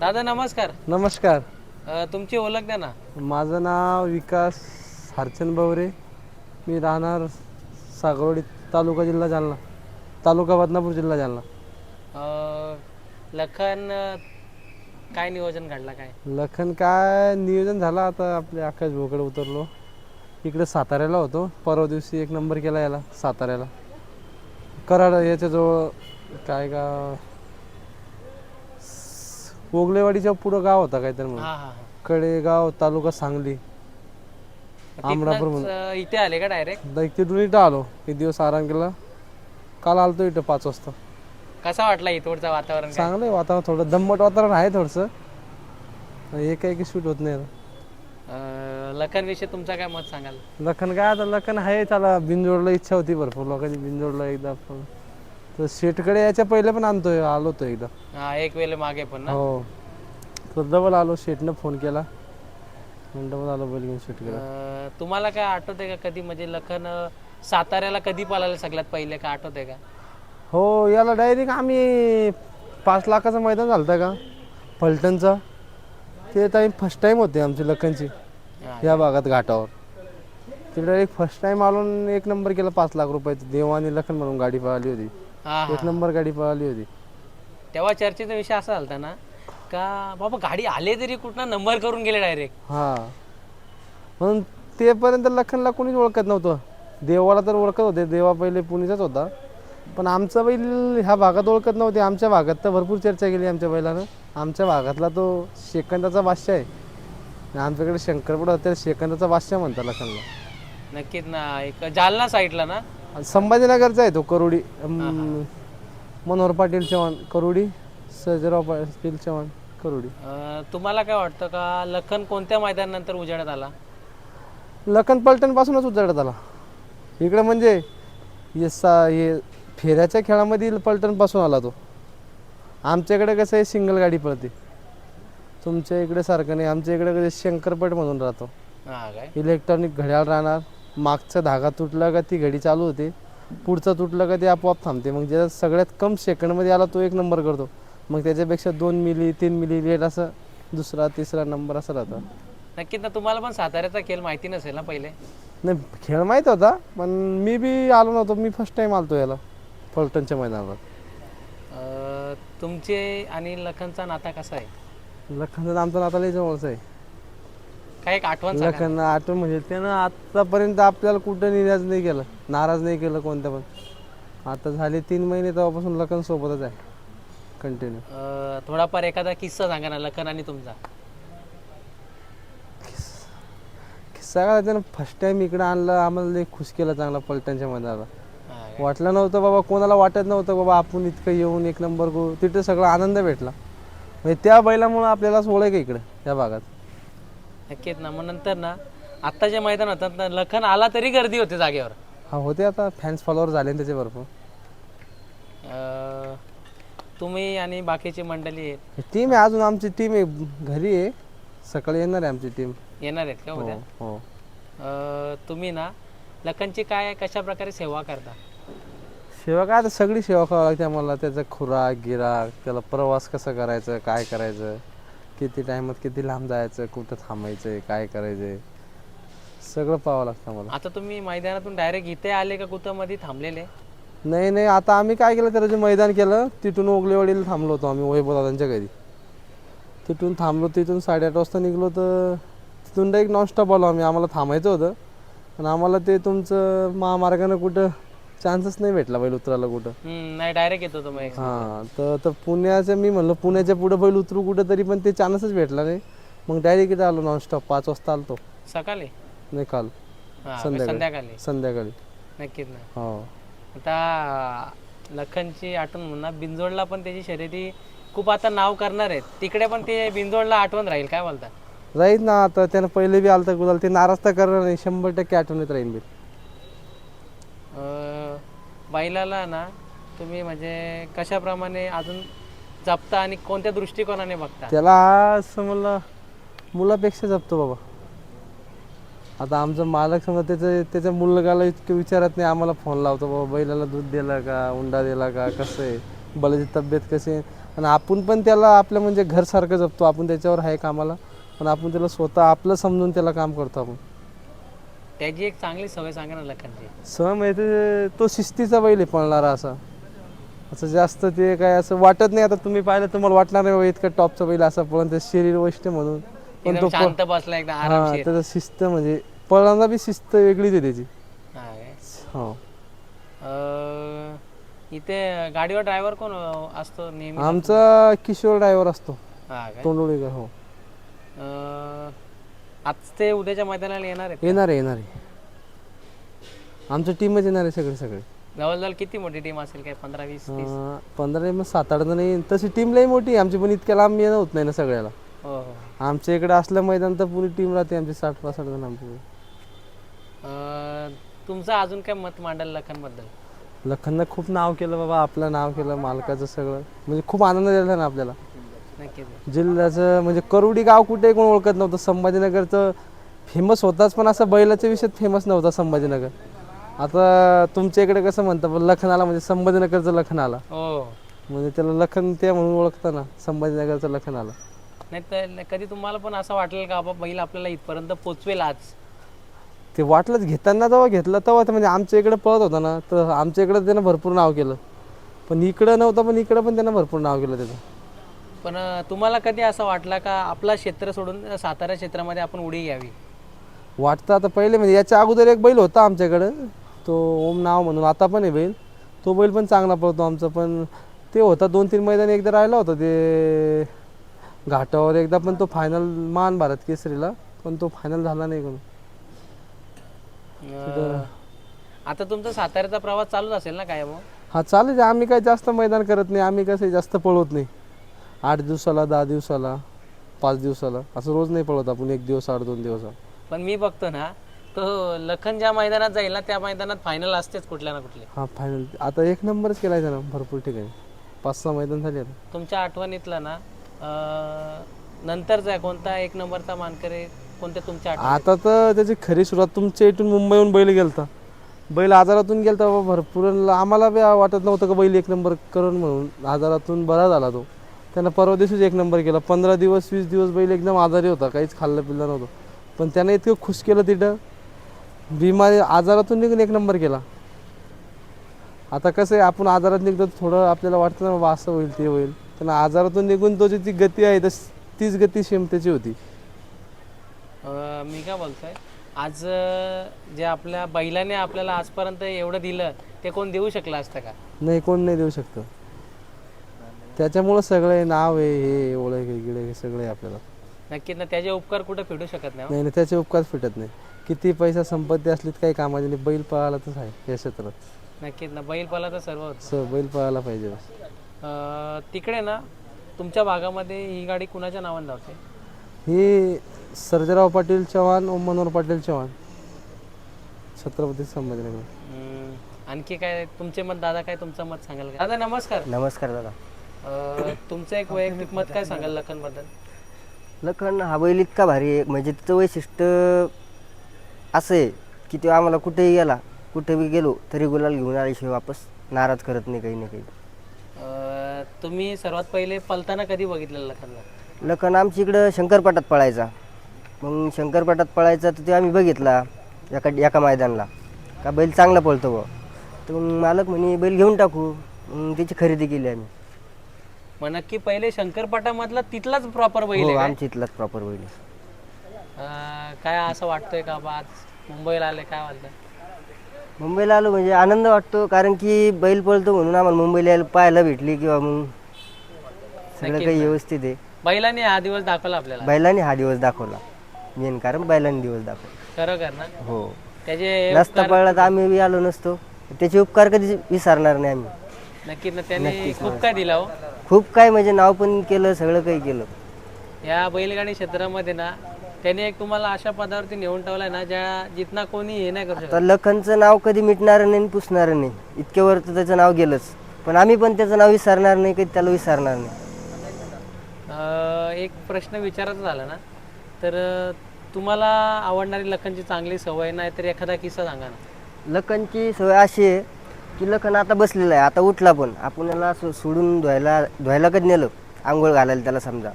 दादा नमस्कार. नमस्कार. अ, तुमची ओळख द्या ना. माझं नाव विकास हरचंद बवरे. मी राहणार सागरोडी तालुका जिल्हा जालना. तालुका बदनापूर जिल्हा जालना. अ, लखन अ, काय नियोजन घडला काय? लखन काय नियोजन झालं आता. आपल्या आकाश भाऊकडे उतरलो. इकडे साताऱ्याला होतो. परवा दिवशी एक नंबर केला याला साताऱ्याला. कराड याच्याजवळ काय गाव? ओगलेवाडीच्या पुढं गाव होता काहीतरी म्हणून. हा हा हा. कडेगाव तालुका सांगली. तिथनंच, अ, इथे आले का डायरेक्ट तिथून इथं आलो. एक दिवस आराम केला. काल आलतो इथं पाच वाजता. कसा वाटला इथोडचं वातावरण काय? चांगलं आहे वातावरण थोडं दम्मट वातावरण आहे थोडंसं. एक एक शूट होत नाही. आता. अ, लखन विषयी तुमचं काय मत सांगाल? लखन काय आता लखन आहे त्याला बिनजोडला इच्छा होती भरपूर. लोकांची बिनजोडला एकदा तर शेटकडे याच्या पहिले पण आणतोय आलो तो एकदा. हा एक वेळे मागे पण ना? हो. तर डबल आलो शेटनं फोन केला. डबल आलो बैल घेऊन शेटकडे. अ, तुम्हाला काय आठवतंय का कधी? म्हणजे लखन अ, साताऱ्याला कधी पळालं सगळ्यात पहिले? का आठवतंय का? हो याला डायरेक्ट आम्ही पाच लाखाचं मैदान झालं का? फलटणचं. ते टाईम फर्स्ट टाईम होते आमची लखनची. हा. या भागात घाटावर. तिकडे एक फर्स्ट टाइम आलो आणि एक नंबर केला पाच लाख रुपयाचं. देव आणि लखन म्हणून गाडी पळाली होती. हा एक हा नंबर गाडी पळाली होती. तेव्हा चर्चेचा विषय असा झालता ना का बाबा गाडी आले तरी कुठं नंबर करून गेले डायरेक्ट हा. म्हणून तेपर्यंत लखनला कोणीच ओळखत नव्हतं. देवाला तर ओळखत होते देवा पहिले पुणेचाच होता. पण आमचा बैल ह्या भागात ओळखत नव्हते आमच्या भागात तर भरपूर चर्चा केली आमच्या बैलानं. आमच्या भागातला तो शेकंदाचा बादशाह आहे. आणि आमच्याकडे शंकरपड होते शेकंदाचा बादशाह म्हणतात लखनला. नक्कीच ना एक जालना साईडला ना संभाजीनगरचा आहे तो करोडी अं, मनोहर पाटील चव्हाण करोडी सर्जराव पाटील चव्हाण करोडी. अं, तुम्हाला काय वाटतं का लखन कोणत्या मैदानानंतर उजेडात आला? लखन पलटण पासूनच उचलण्यात आला. इकडे म्हणजे हे सा हे फेऱ्याच्या खेळामध्ये पलटणपासून आला तो. आमच्याकडे कसं आहे सिंगल गाडी पळते. तुमच्या इकडे सारखं नाही आमच्या इकडे कसं शंकरपट म्हणून राहतो. हा काय? इलेक्ट्रॉनिक घड्याळ राहणार. मागचा धागा तुटला का ती घडी चालू होते. पुढचा तुटला का ती आपोआप थांबते. मग ज्याचा सगळ्यात कम सेकंडमध्ये आला तो एक नंबर करतो. मग त्याच्यापेक्षा दोन मिली तीन मिली लेट असं दुसरा तिसरा नंबर असं राहतं. नक्कीच ना तुम्हाला पण साताऱ्याचा खेळ माहिती नसेल ना पहिले? नाही खेळ माहीत होता पण मी बी आलो नव्हतो. मी फर्स्ट टाइम आलतो याला फलटणच्या मैदानावर. अं, तुमचे आणि लखनचा नाता कसा आहे? लखन आमचा नाता लई जवळचा आहे. काय एक आठवण सांगा. लखन आठवण म्हणजे त्यानं आतापर्यंत आपल्याला कुठं निराश नाही केलं नाराज नाही केलं कोणत्या पण. आता झाले तीन महिने तेव्हापासून लखन सोबतच आहे कंटिन्यू अं, थोडाफार एखादा किस्सा सांगा ना लखन आणि तुमचा. सगळं त्यानं फर्स्ट टाइम इकडं आणलं आम्हाला लई खुश केलं चांगला पलटणच्या मैदानाला. हा काय? वाटलं नव्हतं बाबा कोणाला वाटत नव्हतं बाबा आपण इतकं येऊन एक नंबर करू. तिथे सगळा आनंद भेटला. म्हणजे त्या बैलामुळे आपल्याला ओळख आहे इकडे या भागात. नक्कीच ना. मग नंतर ना आता जे मैदान होतात ना लखन आला तरी गर्दी होते जागेवर. हा होते आता. फॅन्स फॉलोअर झाले ना त्याचे भरपूर. अं, तुम्ही आणि बाकीची मंडळी? आहेत टीम आहे अजून आमची टीम आहे. घरी आहे. सकाळी येणार आहे आमची टीम येणार आहेत का उद्या? हो. अं, तुम्ही ना लखनची काय कशा प्रकारे सेवा करता? सेवा काय? आता सगळी सेवा करावी लागते आम्हाला. त्याचा खुराक गिराक त्याला प्रवास कसा करायचं काय करायचं? किती टायमात किती लांब जायचं कुठं थांबायचं काय करायचं सगळं पाहावं लागतं आम्हाला आता तुम्ही मैदानातून डायरेक्ट इथे आले का कुठं मध्ये थांबलेले? नाही नाही आता आम्ही काय केलं त्याला जे मैदान केलं तिथून ओगलेवाडीला थांबलो होतो आम्ही वैभव दादांच्या घरी. तिथून थांबलो तिथून साडेआठ वाजता निघलो तर तिथून डायरेक्ट नॉनस्टॉप आलो आम्ही. आम्हाला थांबायचं होतं पण आम्हाला ते तुमचं महामार्गानं कुठं चान्सच नाही भेटला बैल उतरायला कुठं. हम्म, नाही डायरेक्ट येतो तुम्ही हां तर तर पुण्याचं मी म्हणलं पुण्याच्या पुढं बैल उतरू कुठं तरी पण ते चान्सच भेटला नाही. मग डायरेक्ट इथं आलो नॉनस्टॉप पाच वाजता आलतो. सकाळी? नाही काल. हा, संध्याकाळी. संध्याकाळी. संध्याकाळी. नक्कीच ना. हो. आता लखनची आठवण म्हणा बिंजोडला पण त्याची शर्यती खूप आता नाव करणार आहेत. तिकडे पण ते बिंजोडला आठवण राहील काय बोलता राहील ना आता त्यानं पहिले बी आलता गुलाल ते नाराज तर करणार नाही. शंभर टक्के आठवणीत राहील अं, बैलाला ना तुम्ही म्हणजे कशाप्रमाणे अजून जपता आणि कोणत्या दृष्टिकोनाने बघता? त्याला असं मला मुलापेक्षा जपतो बाबा. आता आमचा मालक समजा त्याचं त्याच्या मुलगाला इतकं विचारत नाही आम्हाला फोन लावतो बाबा बैलाला दूध दिला का उंडा दिला का कसं आहे? बैलाची तब्येत कशी आहे? आणि आपण पण त्याला आपल्या म्हणजे घरसारखं जपतो आपण त्याच्यावर आहे कामाला पण आपण त्याला स्वतः आपलं समजून त्याला काम करतो आपण. त्याची एक चांगली सवय सांगा ना लखनची. सह माहिती तो शिस्तीचा बैल आहे पळणारा असा. असं जास्त ते काय असं वाटत नाही आता तुम्ही पाहिलं तुम्हाला वाटणार नाही इतका टॉपचा बैल असा पण ते शरीर वैशिष्ट्य म्हणून. पण तो शांत बसला एकदम हा आरामशीर. त्याचं शिस्त म्हणजे पळायला बी शिस्त वेगळीच आहे त्याची. हा काय? हो. अं, इथे गाडीवर ड्रायव्हर कोण अं, असतो नेहमी? आमचा किशोर ड्रायव्हर असतो. हा काय? तोंडोळीकर हो. अं, आज ते उद्याच्या मैदानाला येणार आहेत येणार आहे येणार आहे. आमचं टीमच येणार आहे सगळे सगळे. जवळजवळ किती मोठी टीम असेल काय? पंधरा वीस तीस? अं, पंधरा मग सात आठ जण येईन. तशी टीम लई मोठी आहे. आमची पण इतक्या लांब येणं होत नाही ना सगळ्याला. हो हो. आमच्या इकडे असलं मैदान तर पुरी टीम राहते आमची साठ पासष्ट जण आमची अं, तुमचं अजून काय मत मांडल लखनबद्दल? लखननं खूप नाव केलं बाबा. आपलं नाव केलं मालकाचं सगळं. म्हणजे खूप आनंद दिला ना आपल्याला. जिल्ह्याचं म्हणजे करुडी गाव कुठे कोण ओळखत नव्हतं. संभाजीनगरचं फेमस होताच पण असं बैलाच्या विषयात फेमस नव्हता संभाजीनगर. आता तुमच्या इकडे कसं म्हणतं पण लखन आला म्हणजे संभाजीनगरचं लखन आला. हो. म्हणजे त्याला लखन ते म्हणून ओळखतं ना संभाजीनगरचं लखन आला. नाही तर कधी तुम्हाला पण असं वाटेल का बाबा बैल आपल्याला इथपर्यंत पोचवेल आज? ते वाटलंच घेताना तेव्हा घेतलं तेव्हा ते म्हणजे आमच्या इकडे पळत होता ना तर आमच्या इकडे त्यानं भरपूर नाव केलं. पण इकडं नव्हतं पण इकडं पण त्यानं भरपूर नाव केलं त्याचं. पण तुम्हाला कधी असं वाटलं का आपला क्षेत्र सोडून सातारा क्षेत्रामध्ये आपण उडी घ्यावी? वाटतं आता पहिले म्हणजे याच्या अगोदर एक बैल होता आमच्याकडं. तो ओम नाव म्हणून आता पण आहे बैल. तो बैल पण चांगला पळतो आमचा पण ते होता दोन तीन मैदान एकदा राहिला होता ते घाटावर. एकदा पण तो फायनल मान भारत केसरीला पण तो फायनल झाला नाही कोण. आता तुमचा साताऱ्याचा प्रवास चालूच असेल ना काय मग हा चालेल आम्ही काय जास्त मैदान करत नाही आम्ही कसं जास्त पळवत नाही. आठ दिवसाला दहा दिवसाला पाच दिवसाला. असं रोज नाही पळवत आपण एक दिवस आठ दोन दिवस. पण मी बघतो ना तो लखन ज्या मैदानात जाईल ना त्या मैदानात फायनल असतेच कुठल्या ना कुठले. हा फायनल आता एक नंबरच केला त्यानं भरपूर ठिकाणी. पाच सहा मैदान झाले आता. तुमच्या आठवणीतला ना अं, नंतरचा कोणता एक नंबरचा मानकरी कोणत्या तुमच्या आता तर त्याची खरी सुरुवात तुमच्या इथून मुंबईहून बैल गेलता. बैल आजारातून गेलता बाबा भरपूर. आम्हाला बी वाटत नव्हतं का बैल एक नंबर करून म्हणून. आजारातून बरा झाला तो. त्यानं परवा दिवशीच एक नंबर केला. पंधरा दिवस वीस दिवस बैल एकदम आजारी होता. काहीच खाल्लं पिल्लं नव्हतं. पण त्यानं इतकं खुश केलं तिथं. बिमारी आजारातून निघून एक नंबर केला. आता कसं आहे आपण आजारात निघतो थोडं आपल्याला वाटतं ना बाबा असं होईल ते होईल. पण आजारातून निघून तो जी ती गती आहे तस तीच गती त्याची होती. अं, मी काय बोलतोय? आज अं, जे आपल्या बैलाने आपल्याला आजपर्यंत एवढं दिलं ते कोण देऊ शकलं असतं का? नाही कोण नाही देऊ शकतं. त्याच्यामुळं सगळं नाव आहे हे ओळख आहे गिळख आहे सगळं आपल्याला. नक्कीच ना त्याचे उपकार कुठे फेडू शकत नाही हो. नाही नाही त्याचे उपकार फिटत नाही. किती पैसा संपत्ती असली तर काही कामाची नाही बैल पळायला तर आहे या क्षेत्रात. नक्कीच ना बैल पाला तर सर्व होतं. स बैल पळायला पाहिजे बस. अं, तिकडे ना तुमच्या भागामध्ये ही गाडी कुणाच्या नावाने धावते? ही सर्जेराव पाटील चव्हाण ओम मनोहर पाटील चव्हाण. छत्रपती संभाजीनगर. हम्म, आणखी काय तुमचे मत दादा काय तुमचं मत सांगाल का? दादा नमस्कार. नमस्कार दादा. अं, तुमचं एक वैयक्तिक मत काय सांगाल लखनबद्दल लखन हा बैल इतका भारी आहे. म्हणजे तिचं वैशिष्ट्य असं आहे की तो आम्हाला कुठेही गेला कुठे बी गेलो तरी गुलाल घेऊन आल्याशिवाय वापस नाराज करत नाही काही ना काही. अं, तुम्ही सर्वात पहिले पलताना कधी बघितलेलं लखनला? लखन आमच्या इकडं शंकरपाटात पळायचा. मग शंकरपाटात पळायचा तर ते आम्ही बघितला एका एका मैदानला. का बैल चांगला पळतो बुवा. तर मग मालक म्हणे बैल घेऊन टाकू. मग त्याची खरेदी केली आम्ही. मग नक्की पहिले शंकरपाटामधला तिथलाच प्रॉपर बैल हो आहे काय? आमच्या इथलाच प्रॉपर बैल आहे. अं, काय असं वाटतंय का बा? आज मुंबईला आले काय वाटतं मुंबईला आलो म्हणजे आनंद वाटतो कारण की बैल पळतो म्हणून आम्हाला मुंबईला यायला पाहायला भेटली किंवा मग सगळं काही व्यवस्थित आहे. बैलाने हा दिवस दाखवला आपल्याला. बैलांनी हा दिवस दाखवला. मेन कारण बैलांनी दिवस दाखवला. खरोखर ना? हो. त्याचे नसता पळला तर आम्ही बी आलो नसतो. त्याचे उपकार कधी विसरणार नाही आम्ही. नक्कीच ना त्याने खूप काय दिला हो? खूप काय म्हणजे नाव पण केलं सगळं काही केलं. या बैलगाडी क्षेत्रामध्ये ना त्याने एक तुम्हाला अशा पदावरती नेऊन ठेवलाय ना ज्या जितना कोणी हे नाही करू शकत. तर लखनचं नाव कधी मिटणार नाही आणि पुसणार नाही. इतक्यावर तर त्याचं नाव गेलंच. पण आम्ही पण त्याचं नाव विसरणार नाही कधी त्याला विसरणार नाही. अं, एक प्रश्न विचारायचा झाला ना तर अं, तुम्हाला आवडणारी लखनची चांगली सवय नाही तर एखादा किस्सा सांगा ना. लखनची सवय अशी आहे की लखन आता बसलेला आहे आता उठला पण. आपण याला असं सोडून धुवायला धुवायला कधी नेलं? आंघोळ घालायला त्याला समजा.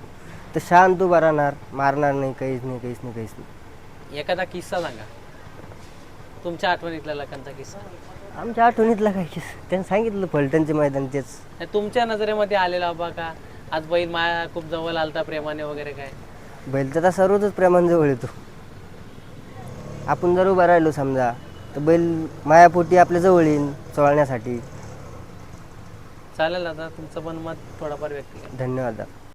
तर शांत उभा राहणार मारणार नाही काहीच नाही काहीच नाही काहीच नाही. एखादा किस्सा सांगा. तुमच्या आठवणीतला लखनचा किस्सा. आमच्या आठवणीतला काय की त्यांनी सांगितलं फलटणचे मैदान तेच. नाही, तुमच्या नजरेमध्ये आलेला बाबा का? आज बैल माया खूप जवळ आलता प्रेमाने वगैरे काय? बैल तर तसा रोजच प्रेमांजवळ येतो. आपण जर उभा राहिलो समजा तर बैल मायापोटी आपल्या जवळ येईन चोळण्यासाठी चालेल दादा तुमचं पण मत थोडंफार व्यक्त करा. धन्यवाद